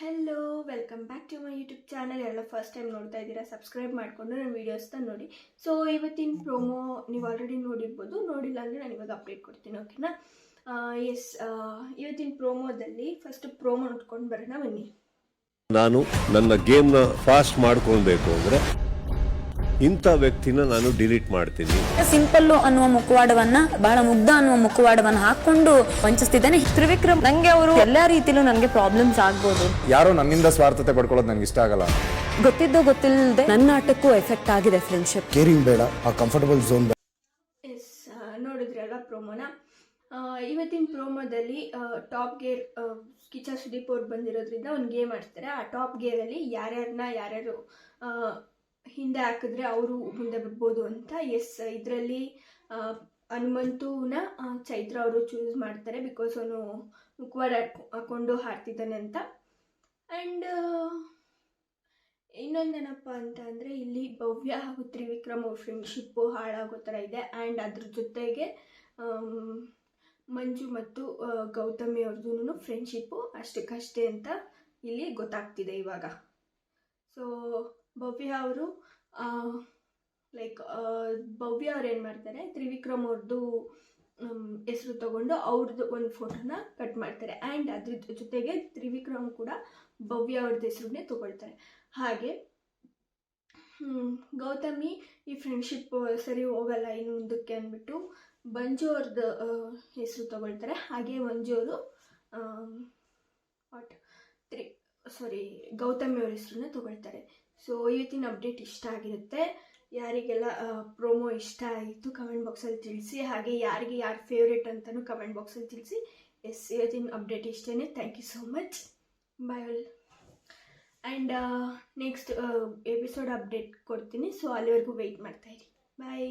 Hello welcome back to my YouTube channel ಎಲ್ಲ first time ನೋಡ್ತಾ ಇದ್ದೀರಾ ಸಬ್ಸ್ಕ್ರೈಬ್ ಮಾಡಿಕೊಂಡು ನನ್ನ ವೀಡಿಯೋಸ್ನ ನೋಡಿ. ಸೊ ಇವತ್ತಿನ ಪ್ರೋಮೋ ನೀವು ಆಲ್ರೆಡಿ ನೋಡಿರ್ಬೋದು. ನೋಡಿಲ್ಲ ಅಂದರೆ ನಾನು ಇವಾಗ ಅಪ್ಡೇಟ್ ಕೊಡ್ತೀನಿ ಓಕೆನಾ ಎಸ್ ಇವತ್ತಿನ ಪ್ರೋಮೋದಲ್ಲಿ ಫಸ್ಟ್ ಪ್ರೋಮೋ ನೋಡ್ಕೊಂಡು ಬರೋಣ ಬನ್ನಿ. ನಾನು ನನ್ನ ಗೇಮ್ನ ಫಾಸ್ಟ್ ಮಾಡ್ಕೊಳ್ಬೇಕು ಅಂದ್ರೆ ಇಂಥ ವ್ಯಕ್ತಿನ ನಾನು ಡಿಲೀಟ್ ಮಾಡ್ತೀನಿ. ಸಿಂಪಲ್ ಅನ್ನುವ ಮುಖವಾಡವನ್ನ ಬಹಳ ಮುಗ್ಧ ಅನ್ನುವ ಮುಖವಾಡವನ್ನ ಹಾಕೊಂಡು ವಂಚಿಸ್ತಿದ್ದಾನೆ. ತ್ರಿವಿಕ್ರಮ್ ನಂಗೆ ಅವರು ಎಲ್ಲಾ ರೀತಿಲೂ ನನಗೆ ಪ್ರಾಬ್ಲಮ್ಸ್ ಆಗ್ಬೋದು. ಯಾರೋ ನನ್ನಿಂದ ಸ್ವಾರ್ಥತೆ ಪಡ್ಕೊಳ್ಳೋದು ನನಗೆ ಇಷ್ಟ ಆಗಲ್ಲ. ಗೊತ್ತಿದ್ದೋ ಗೊತ್ತಿಲ್ಲದೆ ನನ್ನ ಆಟಕ್ಕೂ ಎಫೆಕ್ಟ್ ಆಗಿದೆ ಫ್ರೆಂಡ್ಶಿಪ್ ಕೇರಿಂಗ್ ಬೇಡ ಆ ಕಂಫರ್ಟಬಲ್ ಝೋನ್ ಎಸ್ ನೋಡಿದ್ರಲ್ಲ ಪ್ರೋಮೋನ? ಇವತ್ತಿನ ಪ್ರೋಮೋದಲ್ಲಿ ಟಾಪ್ ಗೇರ್ ಕಿಚಾ ಸುದೀಪ್ ಅವ್ರು ಬಂದಿರೋದ್ರಿಂದ ಒಂದು ಗೇಮ್ ಆಡ್ತಾರೆ ಆ ಟಾಪ್ ಗೇರಲ್ಲಿ ಯಾರ್ಯಾರನ್ನ ಯಾರ್ಯಾರು ಆ, ಹಿಂದೆ ಹಾಕಿದ್ರೆ ಅವರು ಮುಂದೆ ಬರ್ಬೋದು ಅಂತ. ಎಸ್ ಇದರಲ್ಲಿ ಹನುಮಂತುನ ಚೈತ್ರ ಅವರು ಚೂಸ್ ಮಾಡ್ತಾರೆ ಬಿಕಾಸ್ ಅವನು ಮುಖವಾಡ ಹಾಕ್- ಹಾಕೊಂಡು ಹಾಡ್ತಿದ್ದಾನೆ ಅಂತ. ಆ್ಯಂಡ್ ಇನ್ನೊಂದೇನಪ್ಪ ಅಂತ ಅಂದರೆ ಇಲ್ಲಿ ಭವ್ಯ ಹಾಗೂ ತ್ರಿವಿಕ್ರಮ್ ಅವ್ರ ಫ್ರೆಂಡ್ಶಿಪ್ಪು ಹಾಳಾಗೋ ಥರ ಇದೆ. ಆ್ಯಂಡ್ ಅದ್ರ ಜೊತೆಗೆ ಮಂಜು ಮತ್ತು ಗೌತಮಿ ಅವ್ರದ್ದು ಫ್ರೆಂಡ್ಶಿಪ್ಪು ಅಷ್ಟಕ್ಕಷ್ಟೇ ಅಂತ ಇಲ್ಲಿ ಗೊತ್ತಾಗ್ತಿದೆ ಇವಾಗ. ಸೊ ಭವ್ಯ ಅವರು ಲೈಕ್ ಭವ್ಯ ಅವ್ರು ಏನು ಮಾಡ್ತಾರೆ, ತ್ರಿವಿಕ್ರಮ್ ಅವ್ರದ್ದು ಹೆಸರು ತಗೊಂಡು ಅವ್ರದ್ದು ಒಂದು ಫೋಟೋನ ಕಟ್ ಮಾಡ್ತಾರೆ. ಆ್ಯಂಡ್ ಅದ್ರ ಜೊತೆಗೆ ತ್ರಿವಿಕ್ರಮ್ ಕೂಡ ಭವ್ಯ ಅವ್ರದ್ದು ಹೆಸರನ್ನೇ ತಗೊಳ್ತಾರೆ. ಹಾಗೆ ಗೌತಮಿ ಈ ಫ್ರೆಂಡ್ಶಿಪ್ ಸರಿ ಹೋಗಲ್ಲ ಇನ್ನು ಮುಂದಕ್ಕೆ ಅಂದ್ಬಿಟ್ಟು ಮಂಜು ಅವ್ರದ್ದು ಹೆಸರು ತಗೊಳ್ತಾರೆ. ಹಾಗೆ ಮಂಜು ಅವರು ವಾಟ್ ತ್ರಿ ಸಾರಿ ಗೌತಮಿ ಅವ್ರ ಹೆಸರನ್ನ ತಗೊಳ್ತಾರೆ. ಸೊ ಇವತ್ತಿನ ಅಪ್ಡೇಟ್ ಇಷ್ಟ ಆಗಿರುತ್ತೆ. ಯಾರಿಗೆಲ್ಲ ಪ್ರೋಮೋ ಇಷ್ಟ ಆಯಿತು ಕಮೆಂಟ್ ಬಾಕ್ಸಲ್ಲಿ ತಿಳಿಸಿ, ಹಾಗೆ ಯಾರಿಗೆ ಯಾರು ಫೇವ್ರೇಟ್ ಅಂತಲೂ ಕಮೆಂಟ್ ಬಾಕ್ಸಲ್ಲಿ ತಿಳಿಸಿ, ಎಸ್ ಇವತ್ತಿನ ಅಪ್ಡೇಟ್ ಇಷ್ಟೇ thank you so much bye all and next episode update ಕೊಡ್ತೀನಿ. ಸೊ ಅಲ್ಲಿವರೆಗೂ ವೆಯ್ಟ್ ಮಾಡ್ತಾಯಿರಿ ಬಾಯ್